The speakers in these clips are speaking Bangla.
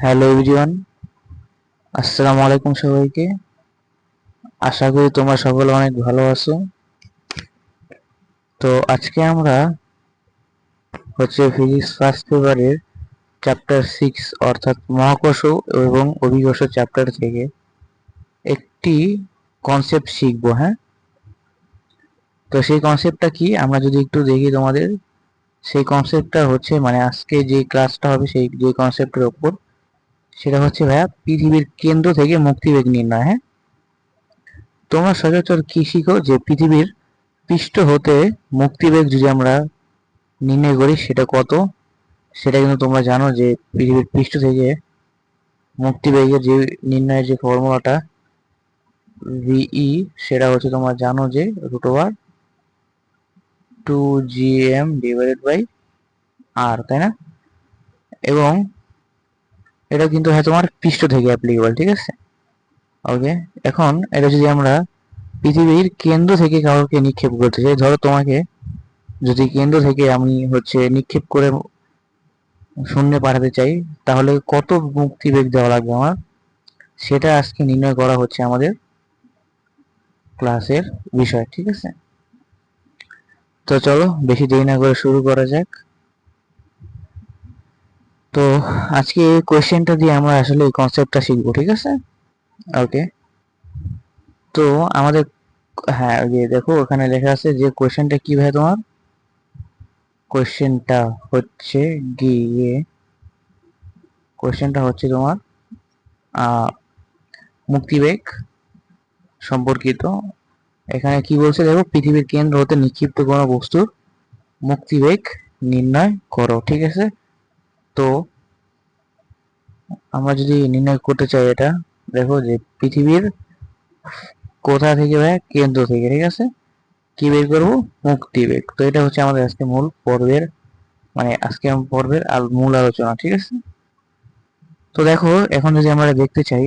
হ্যালো এভরিওয়ান, আসসালামু আলাইকুম সবাইকে। আশা করি তোমরা সকলে অনেক ভালো আছো। তো আজকে আমরা হচ্ছে ফিজিক্স ফার্স্ট পেপারের চ্যাপ্টার সিক্স অর্থাৎ মহাকর্ষ এবং অভিকর্ষ চ্যাপ্টার থেকে একটি কনসেপ্ট শিখব হ্যাঁ? তো সেই কনসেপ্টটা কি? আমরা যদি একটু দেখি তোমাদের, সেই কনসেপ্টটা হচ্ছে মানে আজকে যে ক্লাসটা হবে সেই যে কনসেপ্টের ওপর সেটা হচ্ছে ভাইয়া পৃথিবীর কেন্দ্র থেকে মুক্তিবেগ নির্ণয় হ্যাঁ? তোমরা সচরাচর কি শিখো যে পৃথিবীর পৃষ্ঠ হতে মুক্তিবেগ যদি আমরা নির্ণয় করি সেটা কত? সেটা কিন্তু তোমরা জানো যে পৃথিবীর পৃষ্ঠ থেকে মুক্তিবেগের যে নির্ণয়ের যে ফর্মুলাটা ভিই সেটা হচ্ছে তোমরা জানো যে root over two G M divided by R তাই না? এবং এটা কিন্তু হয় তোমার পৃষ্ঠ থেকে অ্যাপ্লিকেবল ঠিক আছে? ওকে এখন এটা যদি আমরা পৃথিবীর কেন্দ্র থেকে কাউকে নিক্ষেপ করতে চাই, ধরো তোমাকে যদি কেন্দ্র থেকে আমি হচ্ছে নিক্ষেপ করে শূন্যে পাঠাতে চাই, তাহলে কত মুক্তিবেগ দেওয়া লাগবে আমার? সেটা আজকে নির্ণয় করা হচ্ছে আমাদের ক্লাসের বিষয়, ঠিক আছে? তো চলো, বেশি দেরি না করে শুরু করা যাক। তো আজকে এই কোয়েশ্চেনটা দিয়ে আমরা আসলে এই কনসেপ্টটা শিখব, ঠিক আছে? ওকে তো আমাদের হ্যাঁ ওই যে দেখো, ওখানে লেখা আছে যে কোয়েশ্চেনটা কি ভাই তোমার? কোয়েশ্চেনটা হচ্ছে গিয়ে কোয়েশ্চেনটা হচ্ছে তোমার মুক্তিবেগ সম্পর্কিত। এখানে কি বলছে দেখো, পৃথিবীর কেন্দ্র হতে নিক্ষিপ্ত কোনো বস্তুর মুক্তিবেগ নির্ণয় করো, ঠিক আছে? তো আমরা যদি নির্ণয় করতে চাই এটা, দেখো যে পৃথিবীর কোথা থেকে ভাই কেন্দ্র থেকে, ঠিক আছে? কি বের করব? মুক্তি বেগ। তো এটা হচ্ছে আমাদের আজকে মূল পর্বের মানে আজকে পর্বের আর মূল আলোচনা, ঠিক আছে? তো দেখো, এখন যদি আমরা দেখতে চাই,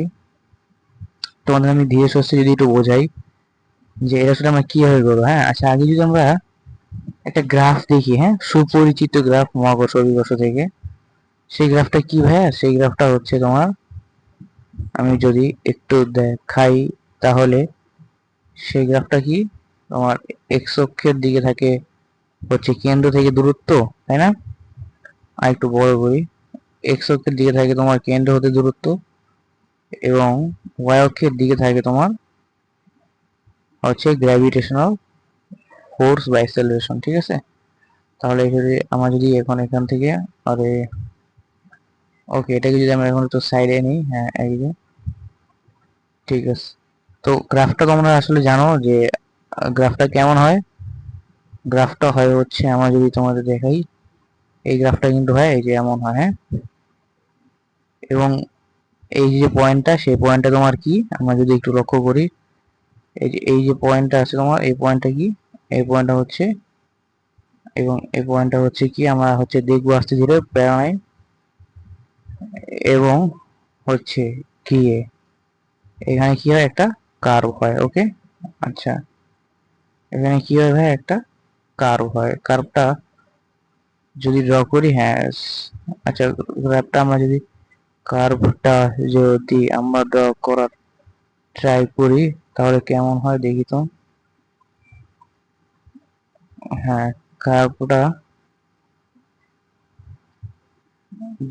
তোমাদের আমি ধীরে সুস্থে যদি একটু বোঝাই যে এটা আসলে আমরা কীভাবে করব হ্যাঁ? আচ্ছা আগে যদি আমরা একটা গ্রাফ দেখি হ্যাঁ? সুপরিচিত গ্রাফ মহাকর্ষ অভিকর্ষ থেকে সেই গ্রাফটা কি ভাইয়া? সেই গ্রাফটা হচ্ছে তোমার, আমি যদি একটু দেখাই তাহলে সেই গ্রাফটা কি? তোমার এক্স অক্ষের দিকে থাকে, হচ্ছে কেন্দ্র থেকে দূরত্ব, তাই না? আর একটু বড় করি এক্স অক্ষের দিকে থাকে তোমার কেন্দ্র হতে দূরত্ব এবং ওয়াই অক্ষের দিকে থাকে তোমার হচ্ছে গ্র্যাভিটেশনাল ফোর্স বা অ্যাক্সেলারেশন ঠিক আছে? তাহলে আমরা যদি এখন এখান থেকে আরে ওকে এটাকে যদি আমরা এখন একটু সাইডে নিই হ্যাঁ এই যে। ঠিক আছে। তো গ্রাফটা তোমরা আসলে জানো যে গ্রাফটা কেমন হয়? গ্রাফটা হয় হচ্ছে, আমরা যদি তোমাদের দেখাই, এই গ্রাফটা কিন্তু হয়, এই যে এমন হয় হ্যাঁ? এবং এই যে পয়েন্টটা সেই পয়েন্টটা তোমার কি? আমরা যদি একটু লক্ষ্য করি, এই যে এই যে পয়েন্টটা আছে তোমার, এই পয়েন্টটা কি? এই পয়েন্টটা হচ্ছে, এবং এই পয়েন্টটা হচ্ছে কি? আমরা হচ্ছে দেখব আস্তে ধীরে প্যারানাইন এবং হচ্ছে কি এখানে কি হয় একটা কার্ভ হয় ওকে আচ্ছা এখানে কি হয় ভাই? একটা কার্ভ হয়। কার্ভটা যদি ড্র করি হ্যাঁ আচ্ছা গ্রাফটা আমরা যদি কার্ভটা যদি আমরা ড্র করার ট্রাই করি, তাহলে কেমন হয় দেখি তো? হ্যাঁ কার্ভটা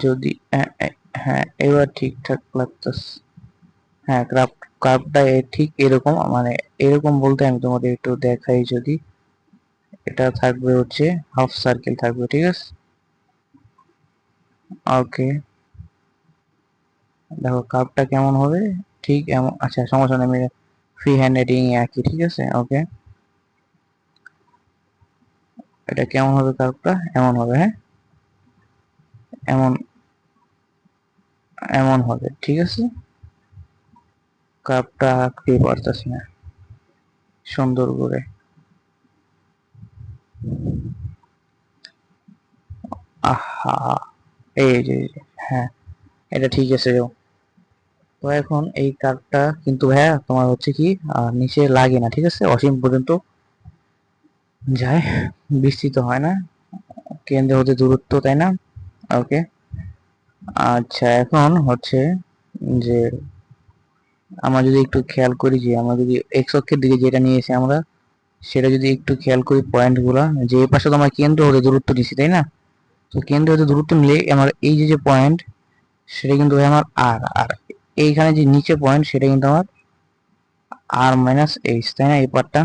যদি হ্যাঁ এবার ঠিকঠাক লাগতেছে। হ্যাঁ ক্রাফট কার্ভটা ঠিক এরকম মানে এরকম বলতে আমি তোমাদের একটু দেখাই যদি। এটা থাকবে হচ্ছে হাফ সার্কেল থাকবে, ঠিক আছে? ওকে দেখো কাপটা কেমন হবে? ঠিক এমন আচ্ছা সমস্যা নেই, আমি ফ্রি হ্যান্ড এডিং একই ঠিক আছে? ওকে এটা কেমন হবে কাপটা এমন হবে হ্যাঁ? এমন এমন হবে, ঠিক আছে? কাপটা আঁকতে পারতেছি না। সুন্দর করে। আহা, এই যে হ্যাঁ এটা ঠিক আছে তো এখন এই কার্ডটা কিন্তু ভাইয়া তোমার হচ্ছে কি নিচে লাগে না, ঠিক আছে? অসীম পর্যন্ত যায়, বিস্তৃত হয় না। কেন্দ্র হতে দূরত্ব, তাই না? ওকে আচ্ছা এখন হচ্ছে যে আমরা যদি একটু খেয়াল করি যে আমরা যদি এক্স অক্ষের দিকে যেটা নিয়েছি আমরা সেটা যদি একটু খেয়াল করি পয়েন্টগুলো যে এই পাশে তো আমরা কেন্দ্র হতে দূরত্ব দিচ্ছি তাই না? তো কেন্দ্র হতে দূরত্ব নিলে আমার এই যে যে পয়েন্ট সেটা কিন্তু আমার আর আর এইখানে যে নিচে পয়েন্ট সেটা কিন্তু আমার আর মাইনাস এইচ তাই না, এই পার্টটা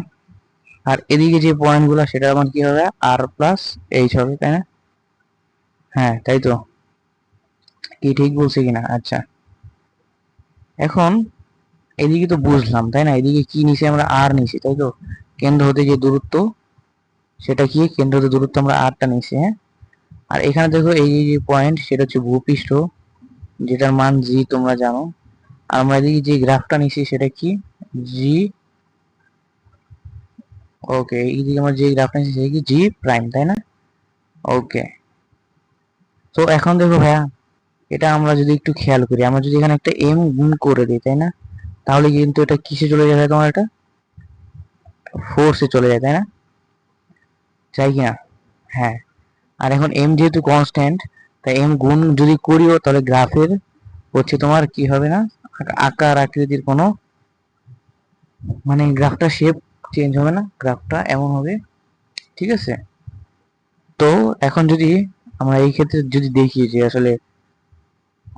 আর এদিকে যে পয়েন্টগুলো সেটা আমার কি হবে? আর প্লাস এইচ হবে, তাই না? হ্যাঁ তাই তো। কি ঠিক বলছি কিনা? আচ্ছা। এখন এদিকে তো বুঝলাম, তাই না? এদিকে কি নিছি আমরা আর নিছি, তাই তো? কেন্দ্র হতে যে দূরত্ব, সেটা কি? কেন্দ্র হতে দূরত্ব আমরা আরটা নিছি হ্যাঁ? আর এখানে দেখো এই যে পয়েন্ট সেটা হচ্ছে ভূপৃষ্ঠ, যেটার মান জি তোমরা জানো। আর আমরা এদিকে যে গ্রাফটা নিছি, সেটা কি? জি ওকে এইদিকে আমরা যে গ্রাফটা নিছি, সেটা কি? জি প্রাইম তাই না? ওকে তো এখন দেখো ভাইয়া, এটা আমরা যদি একটু খেয়াল করি, আমরা যদি এখানে একটা এম গুণ করে দিই, তাই না? তাহলে কিন্তু এটা কিসে চলে যাবে তোমার এটা? ফোর্সে চলে যায়, তাই না? চাই কি না হ্যাঁ। আর এখন এম যেহেতু কনস্ট্যান্ট তাই এম গুণ যদি করিও, তাহলে গ্রাফের হচ্ছে তোমার কি হবে না? আকার আকৃতির কোনো মানে গ্রাফটা শেপ চেঞ্জ হবে না, গ্রাফটা এমন হবে, ঠিক আছে? তো এখন যদি আমরা এই ক্ষেত্রে যদি দেখি যে আসলে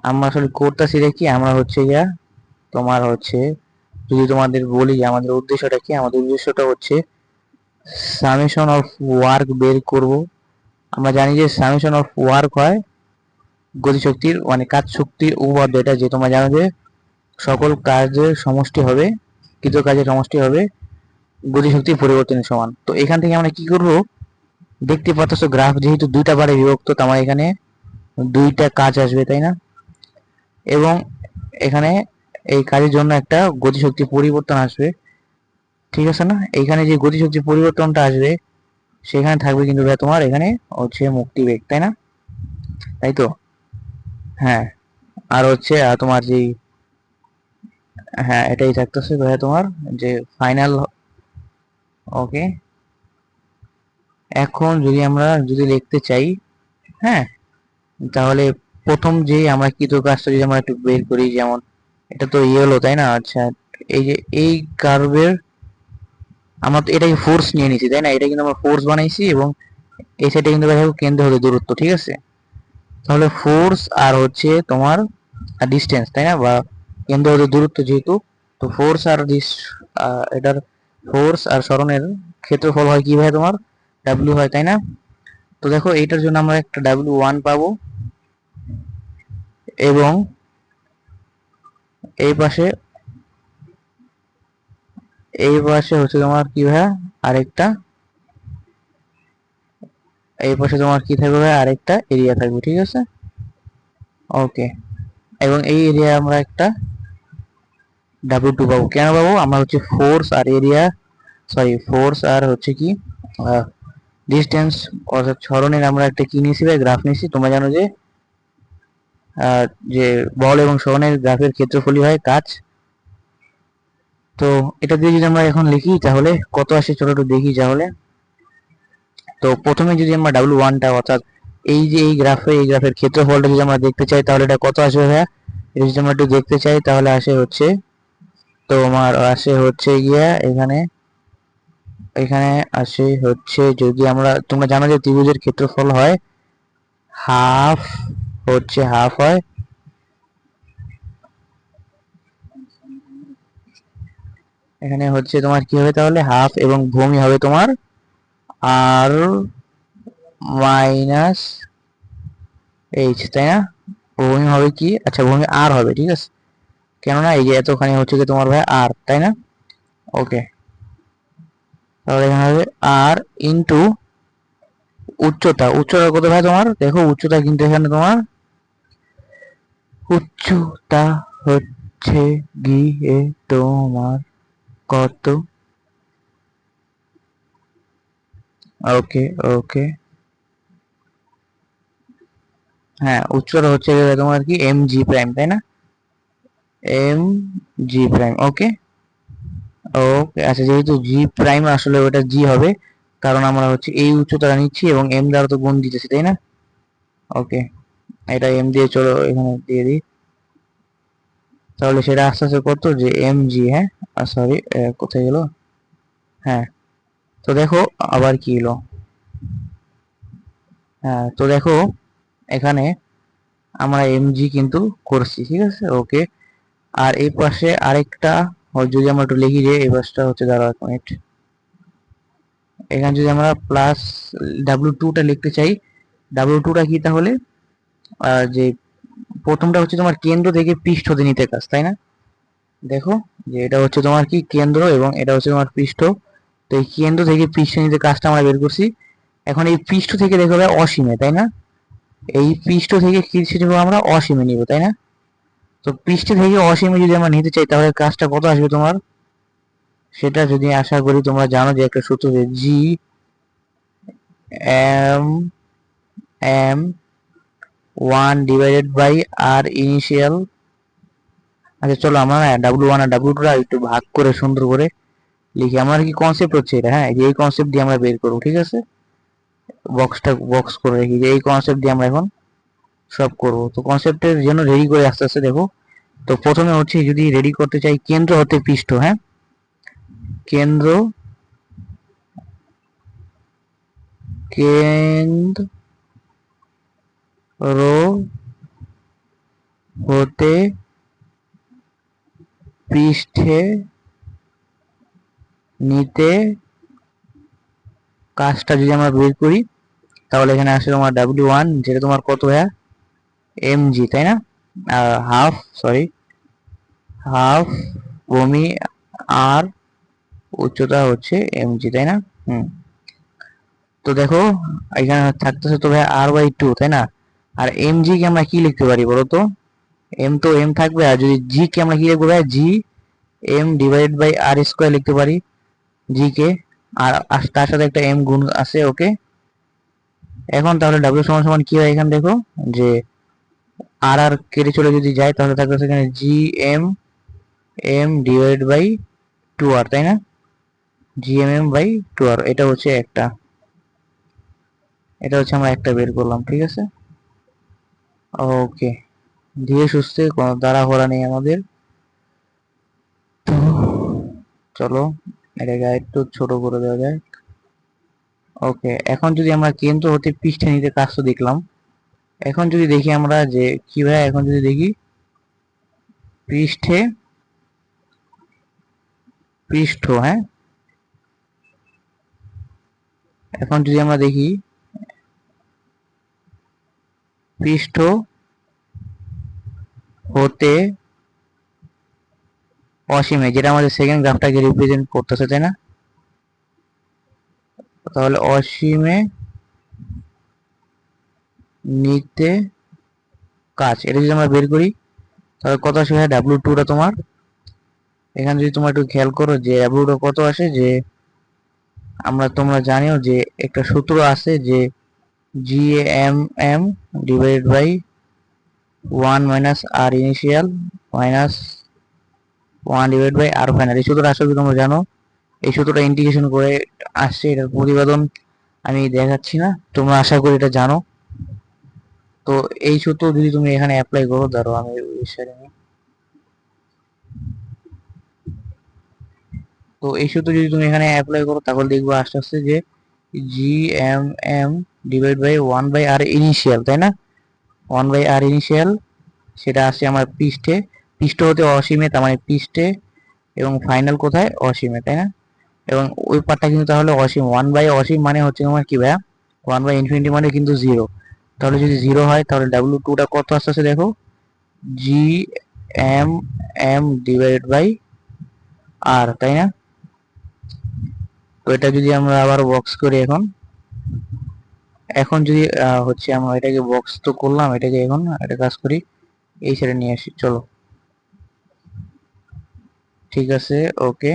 আমরা আসলে করতেছি কি? আমরা হচ্ছে গিয়া তোমার হচ্ছে, যদি তোমাদের বলি আমাদের উদ্দেশ্যটা কি? আমাদের উদ্দেশ্যটা হচ্ছে সামেশন অফ ওয়ার্ক বের করব। আমরা জানি যে সামেশন অফ ওয়ার্ক হয় গতিশক্তির মানে কাজ শক্তির উপপাদ্য এটা যে তোমরা জানো যে সকল কাজের সমষ্টি হবে, কৃত কাজের সমষ্টি হবে গতিশক্তির পরিবর্তনের সমান। তো এখান থেকে আমরা কি করব? দেখতে পাচ্ছ, গ্রাফ যেহেতু দুইটা বারে বিভক্ত, তো আমার এখানে দুইটা কাজ আসবে, তাই না? এবং এখানে এই কাজের জন্য একটা গতিশক্তি পরিবর্তন আসবে, ঠিক আছে না? এখানে যে গতিশক্তি পরিবর্তনটা আসবে, সেখানে থাকবে কিন্তু তোমার এখানে হচ্ছে মুক্তি বেগ, তাই না? তাই তো? হ্যাঁ আর হচ্ছে তোমার যেই হ্যাঁ এটাই থাকতেছে তোমার যে ফাইনাল ওকে এখন যদি আমরা যদি লিখতে চাই হ্যাঁ তাহলে প্রথম যে আমরা কৃত কাজটা যদি আমরা একটু বের করি, যেমন এটা তো ইয়েলো তাই না? আচ্ছা এই যে, এই কার্ভের আমরা তো এটাকে ফোর্স নিয়ে নিছি তাই না? এটা কিন্তু আমরা ফোর্স বানাইছি এবং এই সাইডে কিন্তু দেখো কেন্দ্র হতে দূরত্ব, ঠিক আছে? তাহলে ফোর্স আর হচ্ছে তোমার ডিস্টেন্স তাই না? বা কেন্দ্র হতে দূরত্ব যেহেতু, তো ফোর্স আর ডিস এটার ফোর্স আর স্মরণের ক্ষেত্রফল হয় কি ভাই তোমার? ডাব্লিউ হয়, তাই না? তো দেখো, এইটার জন্য আমরা একটা ডাব্লিউ ওয়ান পাবো। এবং এই পাশে এই পাশে হচ্ছে তোমার কি ভাইয়া? আরেকটা। এই পাশে তোমার কি থাকবে ভাই আরেকটা এরিয়া থাকবে, ঠিক আছে? ওকে এবং এই এরিয়া আমরা একটা ডাব্লিউ টু পাবো। কেন পাবো? আমরা হচ্ছে ফোর্স আর এরিয়া সরি ফোর্স আর হচ্ছে কি ডিস্টেন্স অর্থাৎ ছরণের আমরা একটা কি নিয়েছি ভাই গ্রাফ নিয়েছি। তোমরা জানো যে যে বল এবং সরণের গ্রাফের ক্ষেত্রফলই হয় কাজ। তো এটা দিয়ে যদি আমরা এখন লিখি, তাহলে কত আসে একটু দেখি তাহলে। তো প্রথমে যদি আমরা ডাব্লিউ ওয়ানটা অর্থাৎ এই যে এই গ্রাফে এই গ্রাফের ক্ষেত্রফলটা যদি আমরা দেখতে চাই, তাহলে এটা কত আসবে ভাইয়া? এটা যদি আমরা একটু দেখতে চাই, তাহলে আসে হচ্ছে তো আমার আসে হচ্ছে গিয়া এখানে এখানে আসে হচ্ছে যদি আমরা, তোমরা জানো যে ত্রিভুজের ক্ষেত্রফল হয় হাফ, হচ্ছে হাফ হয় এখানে হচ্ছে তোমার কি হবে তাহলে? হাফ এবং ভূমি হবে তোমার আর মাইনাস এইচ, তাই না? ভূমি হবে কি? আচ্ছা ভূমি আর হবে, ঠিক আছে। কেননা এই যে এতখানি হচ্ছে কি তোমার ভাই আর, তাই না? ওকে। তাহলে এখানে হবে আর ইন্টু উচ্চতা। উচ্চতা কত ভাই তোমার? দেখো, উচ্চতা কিন্তু এখানে তোমার উচ্চতা হচ্ছে গিয়ে তোমার কত? ওকে ওকে হ্যাঁ উচ্চতা হচ্ছে তোমার কি? এম জি প্রাইম তাই না? এম জি প্রাইম ওকে ওকে আচ্ছা যেহেতু জি প্রাইম আসলে ওটা জি হবে, কারণ আমরা হচ্ছে এই উচ্চতাটা নিচ্ছি এবং এম দ্বারা তো গুণ দিতেছি, তাই না? ওকে এটা এম দিয়ে চলো, এখানে দিয়ে দিই। তাহলে সেটা আস্তে আস্তে করতো যে এম জি হ্যাঁ? সরি কোথায় গেল? হ্যাঁ তো দেখো আবার কি এলো। হ্যাঁ তো দেখো এখানে আমরা এম জি কিন্তু করছি, ঠিক আছে? ওকে আর এই পাশে আরেকটা যদি আমরা একটু লিখি যে, এই পাশটা হচ্ছে দাঁড়া এক মিনিট এখানে যদি আমরা প্লাস ডাব্লিউ টুটা লিখতে চাই ডাব্লিউ টুটা কি তাহলে? যে প্রথমটা হচ্ছে তোমার কেন্দ্র থেকে পৃষ্ঠ নিতে কাজ, তাই না? দেখো, যে এটা হচ্ছে তোমার কি কেন্দ্র এবং এটা হচ্ছে তোমার পৃষ্ঠ। তো এই কেন্দ্র থেকে পৃষ্ঠ নিতে কাজটা আমরা বের করছি। এখন এই পৃষ্ঠ থেকে দেখো অসীমে, তাই না? এই পৃষ্ঠ থেকে কি নেব আমরা? অসীমে নিব, তাই না? তো পৃষ্ঠ থেকে অসীমে যদি আমরা নিতে চাই, তাহলে কাজটা কত আসবে তোমার? সেটা যদি আশা করি তোমরা জানো যে একটা সূত্র যে G M M one divided by R initial আচ্ছা চলো আমরা ডাব্লু ওয়ান আর ডাব্লু টুটা একটু ভাগ করে, সুন্দর করে লিখি। আমার কি কনসেপ্ট হচ্ছে এটা? হ্যাঁ এই কনসেপ্ট দিয়ে আমরা বের করব, ঠিক আছে? বক্সটা বক্স করে রেখি যে এই কনসেপ্ট দিয়ে আমরা এখন সব করব। তো কনসেপ্টের জন্য রেডি করে আস্তে আস্তে দেখো। তো প্রথমে হচ্ছে যদি রেডি করতে চাই, কেন্দ্র হতে পৃষ্ঠ হ্যাঁ? কেন্দ্র কেন্দ্র হতে পৃষ্ঠে নিতে কাজটা যদি আমরা বের করি, তাহলে এখানে আসে তোমার ডাব্লিউ ওয়ান যেটা তোমার কত হ্যাঁ এম জি তাই না? হাফ সরি হাফ ভূমি আর উচ্চতা হচ্ছে এম জি তাই না? হুম। তো দেখো, এখানে থাকতেছে তো ভাই আর বাই টু তাই না? আর এম জি কে আমরা কি লিখতে পারি বলো তো? এম তো এম থাকবে, আর যদি জি কে আমরা কি লিখব ভাই? G M divide by R square লিখতে পারি। জি কে, আর তার সাথে একটা এম গুণ আছে ওকে এখন তাহলে ডাব্লিউ সমান সমান কি হয় এখানে দেখো? যে আর আর কেটে চলে যদি যায়, তাহলে থাকবে সেখানে G M M divide by two R তাই না? G M M by two R এটা হচ্ছে একটা। এটা হচ্ছে আমরা একটা বের করলাম, ঠিক আছে? ওকে ধীরে সুস্থে, কোনো তাড়াহুড়া নেই আমাদের। তো চলো এটাকে একটু ছোট করে দেওয়া যায় ওকে এখন যদি আমরা কেন্দ্র হতে পৃষ্ঠে নিতে কাজটা দেখলাম এখন যদি দেখি আমরা যে কি ভাই এখন যদি দেখি পৃষ্ঠে পৃষ্ঠ হ্যাঁ? এখন যদি আমরা দেখি পৃষ্ঠ হতে অসীমে, যেটা আমাদের সেকেন্ড গ্রাফটাকে রিপ্রেজেন্ট করতেছে, তাই না? তাহলে অসীমে নিতে কাজ। এটা যদি আমরা বের করি, তাহলে কত আসে হয় ডাব্লু টুটা তোমার? এখানে যদি তোমরা একটু খেয়াল করো যে ডাব্লুটা কত আসে? যে আমরা তোমরা জানিও যে একটা সূত্র আছে যে G M M divide by one minus R initial minus one divide by R final এই সূত্রটা আসলে তোমরা জানো। এই সূত্রটা ইন্টিগ্রেশন করে আসছে। এটার প্রতিবেদন আমি দেখাচ্ছি না। তোমরা আশা করি এটা জানো। তো এই সূত্র যদি তুমি এখানে অ্যাপ্লাই করো, ধরো আমি তো এই সূত্র যদি তুমি এখানে অ্যাপ্লাই করো, তাহলে দেখব আস্তে আস্তে যে G M M divide by one by R initial তাই না? ওয়ান বাই আর ইনিশিয়াল সেটা আসছে আমার পৃষ্ঠে। পৃষ্ঠ হতে অসীমে, তার মানে পৃষ্ঠে, এবং ফাইনাল কোথায়? অসীমে, তাই না? এবং ওই পার্টটা কিন্তু তাহলে অসীম। ওয়ান বাই অসীম মানে হচ্ছে তোমার কি ভাইয়া? ওয়ান বাই ইনফিনিটি মানে কিন্তু জিরো তাহলে যদি জিরো হয়, তাহলে ডাব্লিউ টুটা কত আসতেছে দেখো? G M M divide by R তাই না? তো এটা যদি আমরা আবার বক্স করি এখন এখন যদি হচ্ছে আমরা এটাকে বক্স তো করলাম, এটাকে এখন এটা কাজ করি, এই সাইডে নিয়ে আসি, চলো। ঠিক আছে ওকে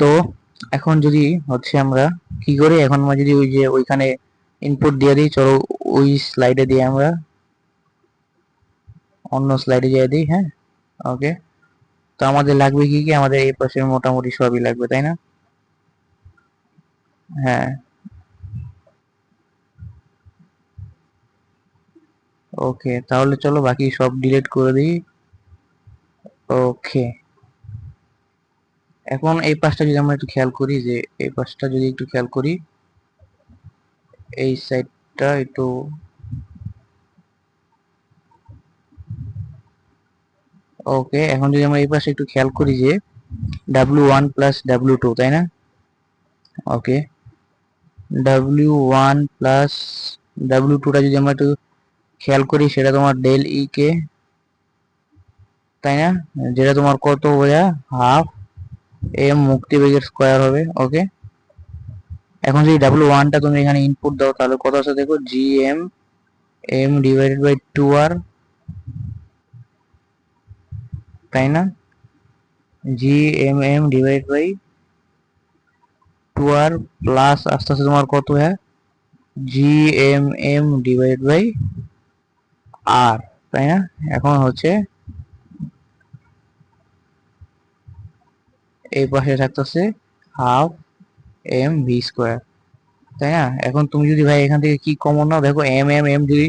তো এখন যদি হচ্ছে আমরা কি করি, এখন আমরা যদি ওই যে ওইখানে ইনপুট দিয়ে দিই। চলো ওই স্লাইডে দিয়ে আমরা অন্য স্লাইডে দিয়ে দিই হ্যাঁ? ওকে তো আমাদের লাগবে কি কি? আমাদের এই পাশে মোটামুটি সবই লাগবে, তাই না? হ্যাঁ। ওকে তাহলে চলো বাকি সব ডিলিট করে দিই। ওকে এখন এই পাশটা যদি আমরা একটু খেয়াল করি যে, এই পাশটা যদি একটু খেয়াল করি এই সাইডটা একটু ওকে, এখন যদি আমরা এই পাশে একটু খেয়াল করি যে W one plus W two তাই না? Okay W one plus W টুটা যদি আমরা একটু খেয়াল করি, সেটা তোমার ডেল ই কে তাই না? যেটা তোমার কত বোঝা? হাফ এম মুক্তি বেগের স্কোয়ার হবে, ওকে? এখন যদি ডাব্লিউ ওয়ানটা তুমি এখানে ইনপুট দাও, তাহলে কত আছে দেখো? G M M divided by two R তাই না? G M M divide by two R plus আস্তে আস্তে তোমার কত হ্যাঁ? G M M divide by R তাই না? এখন হচ্ছে এই পাশে থাকতেছে হাফ এম ভি স্কোয়ার তাই না? এখন তুমি যদি ভাই এখান থেকে কি কমন নাও, দেখো এম এম এম যদি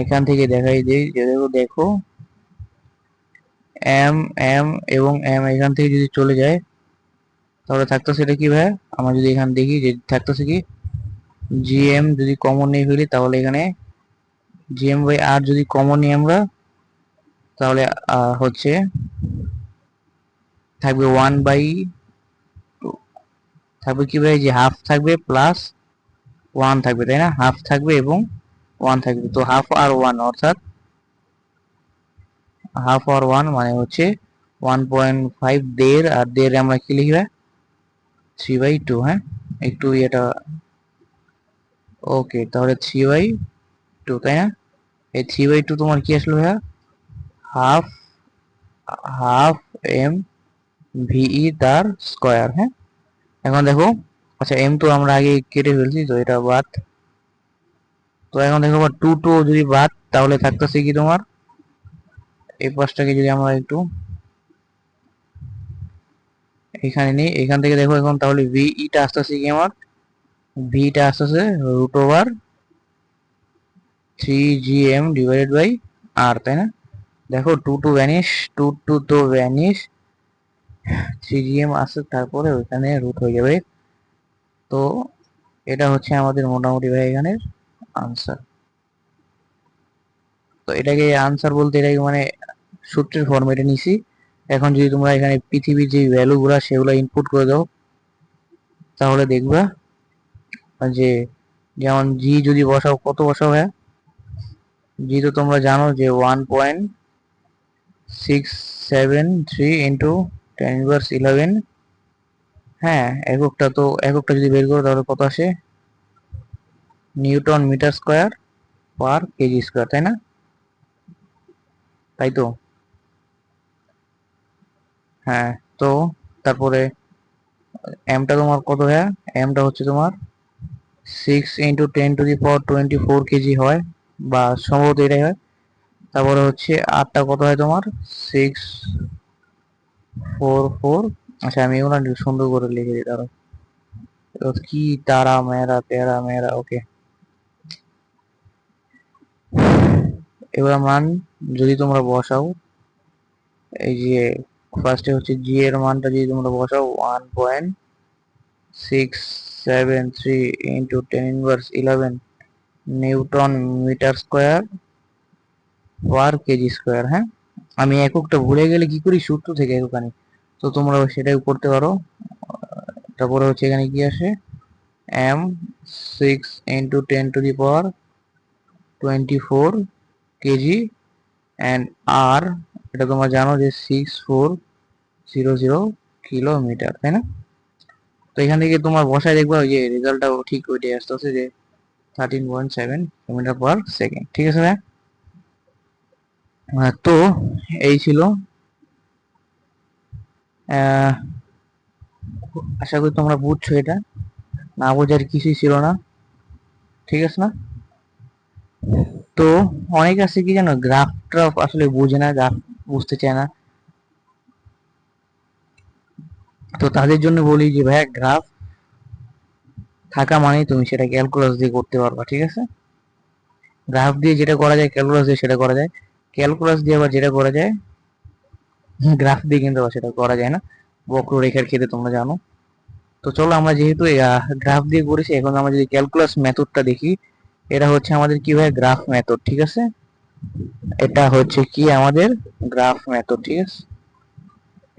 এখান থেকে দেখাই দিই, যে দেখো দেখো এম এম এবং এম এখান থেকে যদি চলে যায়, তাহলে থাকতো সেটা কি ভাই? আমরা যদি এখানে দেখি, যে থাকতেছে কি? জিএম যদি কমন নিয়ে ফেলি, তাহলে এখানে জিএম বাই আর যদি কমন নিই আমরা, তাহলে হচ্ছে থাকবে ওয়ান বাই থাকবে কি ভাই? যে হাফ থাকবে প্লাস ওয়ান থাকবে, তাই না? হাফ থাকবে এবং ওয়ান থাকবে। তো হাফ আর ওয়ান অর্থাৎ হাফ আর ওয়ান মানে হচ্ছে ওয়ান পয়েন্ট ফাইভ দেড়, আর দেড় আমরা কি লিখবে থ্রি বাই টু হ্যাঁ? একটু এটা ওকে তাহলে থ্রি বাই টু তাই না? এই থ্রি বাই টু তোমার কি আসলো ভাইয়া? হাফ হাফ এম ভিই তার স্কোয়ার হ্যাঁ? এখন দেখো আচ্ছা এম তো আমরা আগে কেটে ফেলছি, তো এটা বাদ। তো এখন দেখো টু টু যদি বাদ, তাহলে থাকতেছে কি তোমার? এই পাশটাকে যদি আমরা একটু এখানে নেই, এখান থেকে দেখো এখন তাহলে ভি ইটা আসতেছে কি আমার? ভিটা আসতেছে root over three G M divided by R তাই না? দেখো two two vanish two two তো ভ্যানিশ থ্রি আসছে তারপরে ওইখানে রুট হয়ে যাবে। তো এটা হচ্ছে আমাদের মোটামুটি ভাই এখানের আনসার তো এটাকে আনসার বলতে এটাকে মানে সূত্রের ফর্মেটে নিছি। এখন যদি তোমরা এখানে পৃথিবীর যে ভ্যালুগুলো সেগুলো ইনপুট করে দাও, তাহলে দেখবা যে যেমন জি যদি বসাও, কত বসাও হ্যাঁ জি তো তোমরা জানো যে one point six seven three into ten inverse eleven হ্যাঁ এককটা তো, এককটা যদি বের করো তাহলে কত আসে? Newton metre square per KG square, তাই না? তাই তো? হ্যাঁ তো তারপরে এমটা তোমার কত হ্যাঁ এমটা হচ্ছে তোমার six into ten to the power twenty four KG হয়, বা সম্ভবত এটাই হয়। তারপরে হচ্ছে আটটা কত হয় তোমার? Six four four? আচ্ছা আমি এগুলো সুন্দর করে লিখে দিই তারও কি তারা মেরা তেরা মেরা ওকে। এবার মান যদি তোমরা বসাও, এই যে ফার্স্টে হচ্ছে জি এর মানটা যদি তোমরা বসাও one point six seven three into ten inverse eleven newton metre square per KG square হ্যাঁ? আমি এককটা ভুলে গেলে কি করি? সূত্র থেকে একক তো তোমরা সেটাই করতে পারো। তারপরে হচ্ছে এখানে কি আসে? M six into ten to the power twenty four KG and R এটা তোমরা জানো যে six four zero zero kilometre তাই না? তো এখান থেকে তোমার বসায় দেখবা ওই যে রেজাল্টটাও ঠিক ওইটাই আসতেছে যে thirteen point seven kilometre per second ঠিক আছে ভাই? তো এই ছিল। আশা করি তোমরা বুঝছ এটা। না বোঝার কিছুই ছিল না। ঠিক আছে না? তো অনেক আছে কি জানো? গ্রাফ ট্রাফ আসলে বুঝে না, গ্রাফ বুঝতে চায় না। তো তাদের জন্য বলি যে, ভাইয়া, গ্রাফ থাকা মানেই তুমি সেটা ক্যালকুলাস দিয়ে করতে পারবা, ঠিক আছে? গ্রাফ দিয়ে যেটা করা যায় ক্যালকুলাস দিয়ে সেটা করা যায়। ক্যালকুলাস দিয়ে আবার যেটা করা যায় গ্রাফ দিয়ে কিন্তু আবার সেটা করা যায় না। বক্ররেখার ক্ষেত্রে তোমরা জানো। তো চলো আমরা যেহেতু গ্রাফ দিয়ে করেছি, এখন আমরা যদি ক্যালকুলাস মেথডটা দেখি, এটা হচ্ছে আমাদের কি হয় গ্রাফ মেথড, ঠিক আছে? এটা হচ্ছে কি আমাদের গ্রাফ মেথড, ঠিক আছে?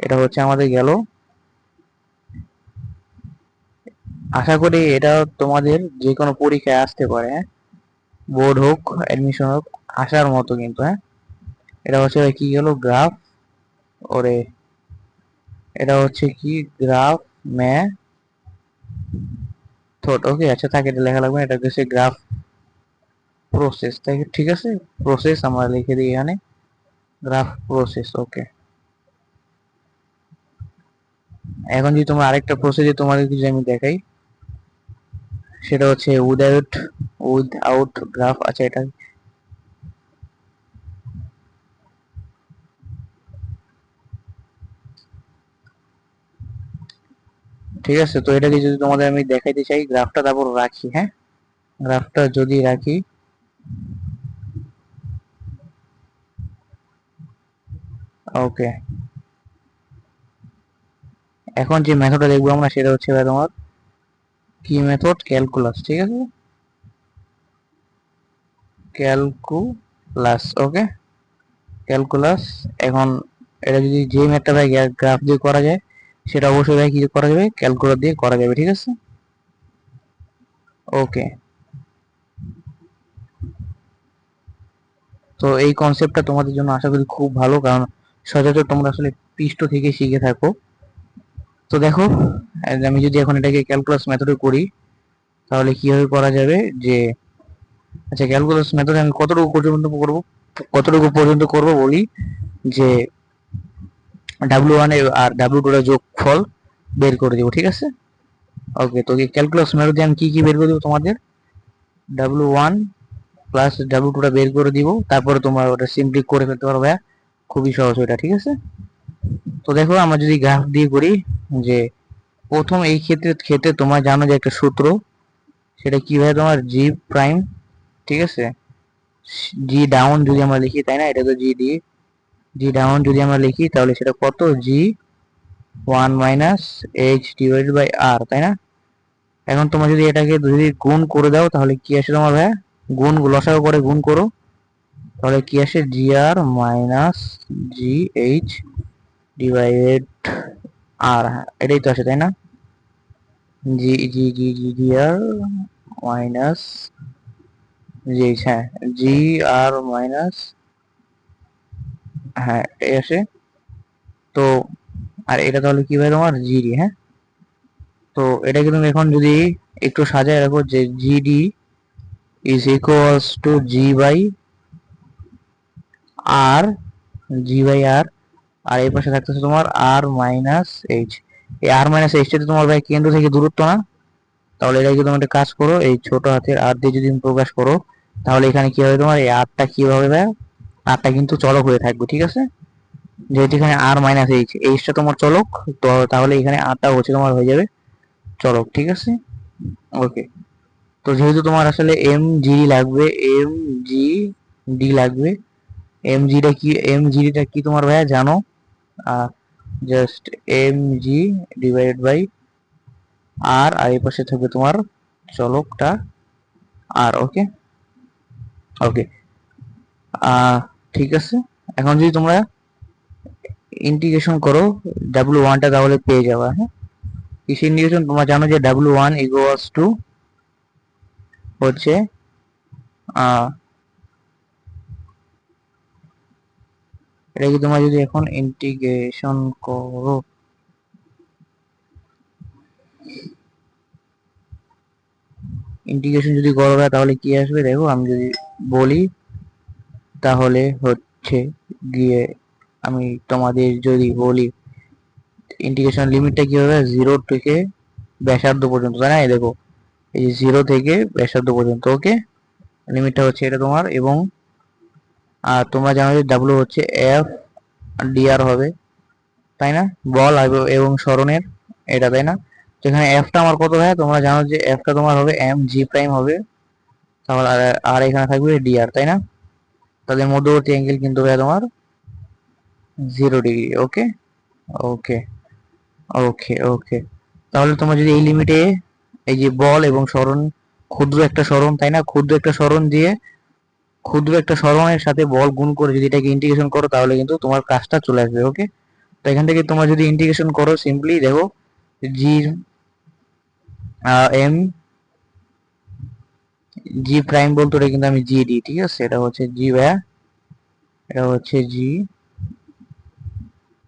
এটা হচ্ছে আমাদের গেল। আশা করি এটা তোমাদের যে কোনো পরীক্ষায় আসতে পারে হ্যাঁ? বোর্ড হোক অ্যাডমিশন হোক, আসার মতো কিন্তু হ্যাঁ? এটা হচ্ছে কি গেল গ্রাফ ওরে, এটা হচ্ছে কি গ্রাফ ম্যা থট ওকে আচ্ছা তাকে এটা লেখা লাগবে এটা হচ্ছে গ্রাফ প্রসেস তাই ঠিক আছে? প্রসেস আমরা লিখে দিই এখানে। গ্রাফ প্রসেস ওকে এখন যদি তোমরা আরেকটা প্রসেসে তোমাদের কিছু আমি দেখাই, সেটা হচ্ছে উইদাউট উইদাউট গ্রাফ আচ্ছা এটা ঠিক আছে? তো এটাকে যদি তোমাদের আমি দেখাইতে চাই, গ্রাফটা তারপর রাখি হ্যাঁ? গ্রাফটা যদি রাখি। ওকে। এখন যে মেথডটা দেখব আমরা, সেটা হচ্ছে ভাই তোমার কি মেথড ক্যালকুলাস ঠিক আছে? ক্যালকুলাস ওকে ক্যালকুলাস এখন এটা যদি যে মেথডটা গ্রাফ দিয়ে করা যায় সেটা অবশ্যই ভাই কি করা যাবে ক্যালকুলাস দিয়ে করা যাবে, ঠিক আছে? ওকে তো এই কনসেপ্টটা তোমাদের জন্য আশা করি খুব ভালো, কারণ সচরাচর তোমরা আসলে পৃষ্ঠ থেকে শিখে থাকো। তো দেখো আমি যদি এখন এটাকে ক্যালকুলাস মেথডে করি, তাহলে কীভাবে করা যাবে যে আচ্ছা ক্যালকুলাস মেথডে আমি কতটুকু পর্যন্ত করব, কতটুকু পর্যন্ত করব বলি, যে ডাব্লিউ ওয়ান আর ডাব্লিউ টু যোগ ফল বের করে দেবো, ঠিক আছে? ওকে তো ক্যালকুলাস মেথডে আমি কি কি বের করে দেবো তোমাদের? ডাব্লিউ ওয়ান প্লাস ডাব্লিউ টুটা বের করে দিব, তারপরে তোমার ওটা সিম্পলি করে ফেলতে পারো পারবে খুবই সহজ ওটা ঠিক আছে? তো দেখো, আমরা যদি গ্রাফ দিয়ে করি যে প্রথম এই ক্ষেত্রে ক্ষেত্রে তোমার জানো যে একটা সূত্র, সেটা কি হয় তোমার? জি প্রাইম ঠিক আছে? জি ডাউন যদি আমরা লিখি, তাই না? এটা তো জি ডি জি ডাউন যদি আমরা লিখি, তাহলে সেটা কত? G one minus H divide by R তাই না? এখন তোমরা যদি এটাকে যদি গুণ করে দাও, তাহলে কি আসে তোমার ভাই গুণ, লসাগু করে গুণ করো। তাহলে কি আসে? G R minus G H divided R এটাই তো আসে, তাই না? জি জি জি জি জি আর মাইনাস জি হ্যাঁ জি আর মাইনাস হ্যাঁ এটাই আসে। তো, আর এটা তাহলে কি হয় তোমার? জিডি হ্যাঁ? তো এটাকে তুমি এখন যদি একটু সাজায় রাখো যে G D is equals to G by R G by R R এই পাশে থাকতেছে তোমার আর মাইনাস এইচ এই আর মাইনাস এইচটা তোমার ভাই কেন্দ্র থেকে দূরত্ব না। তাহলে এটা যদি তুমি একটা কাজ করো, এই ছোট হাতের আর দিয়ে যদি তুমি প্রকাশ করো, তাহলে এখানে কি হবে তোমার? এই আরটা কি হবে ভাই? আরটা কিন্তু চলক হয়ে থাকবে, ঠিক আছে? যেহেতু এখানে আর মাইনাস এইচ এইচটা তোমার চলক, তো তাহলে এখানে আরটা হচ্ছে তোমার হয়ে যাবে চলক, ঠিক আছে? ওকে তো যেহেতু তোমার আসলে এম জি লাগবে এম জি ডি লাগবে এম জিটা কি এম জিটা কি তোমার ভাইয়া? জানো? Just M G divided by R R এই পাশে থাকবে তোমার চলকটা আর ওকে ওকে ঠিক আছে? এখন যদি তোমরা ইন্টিগ্রেশন করো ডাব্লিউ ওয়ানটা তাহলে পেয়ে যাবা হ্যাঁ? কিসে ইন্টিগ্রেশন তোমরা জানো যে ডাব্লিউ ওয়ান ইকুয়ালস টু হচ্ছে এটা কি তোমরা যদি এখন ইন্টিগ্রেশন করো ইন্টিগ্রেশন যদি করো তাহলে কি আসবে? দেখো, আমি যদি বলি তাহলে হচ্ছে গিয়ে আমি তোমাদের যদি বলি ইন্টিগ্রেশন লিমিটটা কি হবে? জিরো থেকে ব্যাসার্ধ পর্যন্ত, তাই না? এই দেখো, এই যে জিরো থেকে ব্যাসার্ধ পর্যন্ত ওকে লিমিটটা হচ্ছে এটা তোমার, এবং, আর তোমরা জানো যে ডাব্লু হচ্ছে এফ ডিআর হবে, তাই না? বল এবং স্মরণের, এটা তাই না? যেখানে এফটা আমার কত হয় তোমরা জানো যে এফটা তোমার হবে এম জি প্রাইম হবে, তাহলে আর এখানে থাকবে ডিআর তাই না? তাদের মধ্যবর্তী অ্যাঙ্গেল কিন্তু ভাইয়া তোমার জিরো ডিগ্রি ওকে ওকে ওকে ওকে তাহলে তোমার যদি এই লিমিটে এই যে বল এবং সরণ ক্ষুদ্র একটা সরণ তাই না? ক্ষুদ্র একটা সরণ দিয়ে ক্ষুদ্র একটা সরণের সাথে বল গুণ করে যদি এটাকে ইন্টিগ্রেশন করো, তাহলে কিন্তু তোমার কাজটা চলে আসবে ওকে তো এখান থেকে তোমার যদি ইন্টিগ্রেশন করো সিম্পলি দেখো জি এম জি প্রাইম বলতে ওটা কিন্তু আমি জি দিই ঠিক আছে? এটা হচ্ছে জি ভাইয়া। এটা হচ্ছে জি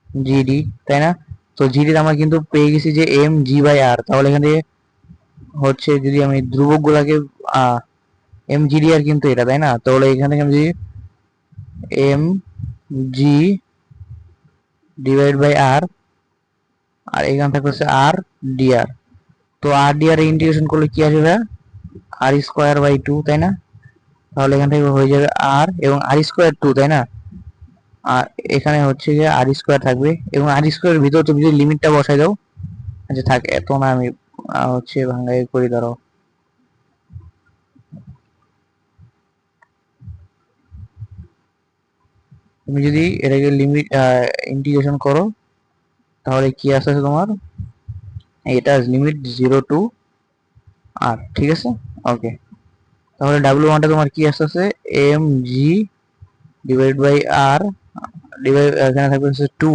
জিডি তাই না? তো জিডি আমরা কিন্তু পেয়ে গেছি যে এম জি বাই আর তাহলে এখান থেকে হচ্ছে যদি আমি ধ্রুবক গুলাকে এম জিডি আর কিন্তু এটা, তাই না? তাহলে এখান থেকে আমি যদি M G divide by R R এখান থেকে হচ্ছে আর ডিআর তো আর ডিআর ইন্টিগ্রেশন করলে কি আসবে আর স্কোয়ার বাই টু তাই না? তাহলে এখান থেকে হয়ে যাবে আর এবং আর স্কোয়ার টু তাই না? আর এখানে হচ্ছে যে আর স্কোয়ার থাকবে এবং আর স্কোয়ার ভিতর তুমি যদি লিমিটটা বসাই দাও আচ্ছা থাক এত না আমি হচ্ছে ভাঙ্গাই করি ধরো তুমি যদি এটাকে লিমিট ইন্টিগ্রেশন করো, তাহলে কি আসছে তোমার? এটা লিমিট জিরো টু আর, ঠিক আছে? ওকে তাহলে ডাব্লিউ ওয়ানটা তোমার কি আসতেছে? M G divide by R divide এখানে থাকবে হচ্ছে টু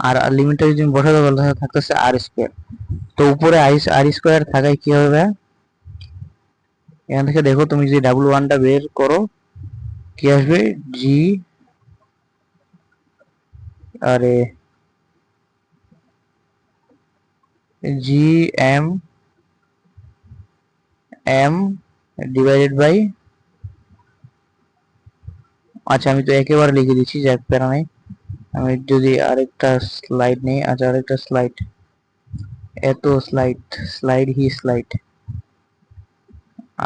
আর লিমিটটা যদি বসাতে তাহলে থাকতেছে আর স্কোয়ার তো উপরে আইস আর স্কোয়ার থাকায় কি হবে? এখান থেকে দেখো, তুমি যদি ডাব্লিউ ওয়ানটা বের করো, কি আসবে? জি আরে G M M divided by আচ্ছা আমি তো একেবারে লিখে দিচ্ছি যাক প্যারা নাই আমি যদি আরেকটা স্লাইড নেই আচ্ছা আরেকটা স্লাইড এত স্লাইড স্লাইড হি স্লাইড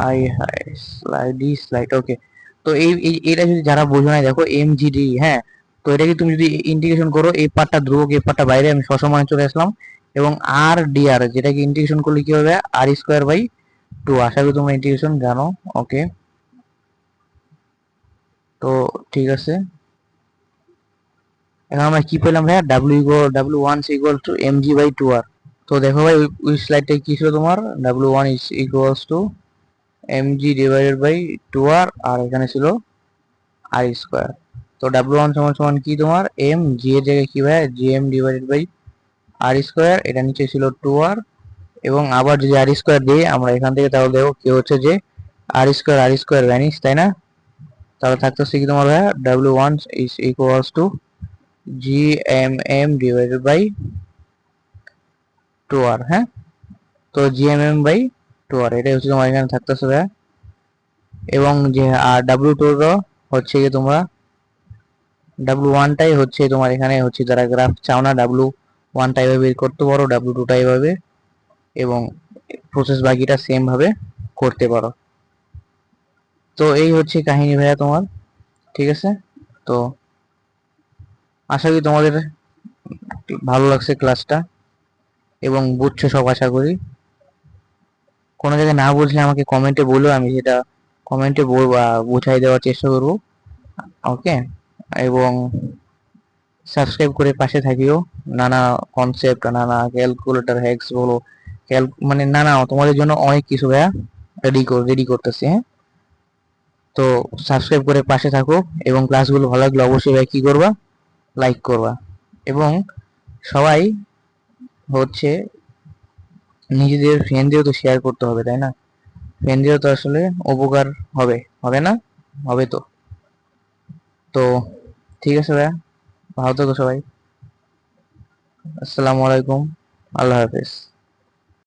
আই হাই স্লাইড হি স্লাইড ওকে তো এই এটা যদি যারা বোঝো নাই, দেখো এম জিডি হ্যাঁ? তো এটাকে তুমি যদি ইন্টিগ্রেশন করো, এই পার্টটা ধ্রুবক, এই পার্টটা বাইরে, আমি সসমানে চলে আসলাম। এবং আর ডিআর যেটাকে ইন্টিগ্রেশন করলে কি হবে? আর স্কোয়ার বাই টু আশা করি তোমরা ইন্টিগ্রেশন জানো ওকে তো ঠিক আছে। এখন আমরা কি পেলাম ভাইয়া? W W one equal to M G by two R তো দেখো ভাই, ওই- স্লাইডটা কি ছিল তোমার? W one is equals to M G divided by two R R এখানে ছিল আর স্কোয়ার তো ডাব্লিউ ওয়ান সমান সমান কি তোমার? এম জি এর জায়গায় কি ভাই G M divided by R square এটা নিচে ছিল টু আর এবং আবার যদি আর স্কোয়ার দিই, আমরা এখান থেকে তাহলে দেখো কি হচ্ছে যে R square R square vanish তাই না? তাহলে থাকতেছে কি তোমার ভাইয়া? W one is equals to G M M divided by two R হ্যাঁ? তো G M M by two R এটাই হচ্ছে তোমার এখানে থাকতেছে ভাইয়া। এবং যে আর ডাব্লিউ টু হচ্ছে কি তোমরা? ডাব্লিউ ওয়ানটাই হচ্ছে তোমার এখানে হচ্ছে যারা গ্রাফ চাও না ডাব্লিউ ওয়ানটা এভাবে বের করতে পারো ডাব্লিউ টুটা এভাবে এবং প্রসেস বাকিটা সেম ভাবে করতে পারো। তো এই হচ্ছে কাহিনী ভাইয়া তোমার, ঠিক আছে? তো আশা করি তোমাদের ভালো লাগছে ক্লাসটা এবং বুঝছ সব আশা করি। কোনো জায়গায় না বুঝলে আমাকে কমেন্টে বলো, আমি সেটা কমেন্টে বুঝাই দেওয়ার চেষ্টা করব। ওকে? এবং সাবস্ক্রাইব করে পাশে থাকিও। নানা কনসেপ্ট নানা ক্যালকুলেটর হ্যাক্স বলো ক্যাল না নানা তোমাদের জন্য অনেক কিছু ভাইয়া রেডি রেডি করতেছি হ্যাঁ? তো সাবস্ক্রাইব করে পাশে থাকো এবং ক্লাসগুলো ভালো লাগলে অবশ্যই ভাই কি করবা? লাইক করবা। এবং সবাই হচ্ছে নিজেদের ফ্রেন্ডদেরও তো শেয়ার করতে হবে, তাই না? ফ্রেন্ডদেরও তো আসলে উপকার হবে হবে না? হবে তো। তো ঠিক আছে ভাইয়া, ভালো থাকো সবাই। আসসালামু আলাইকুম, আল্লাহ হাফেজ।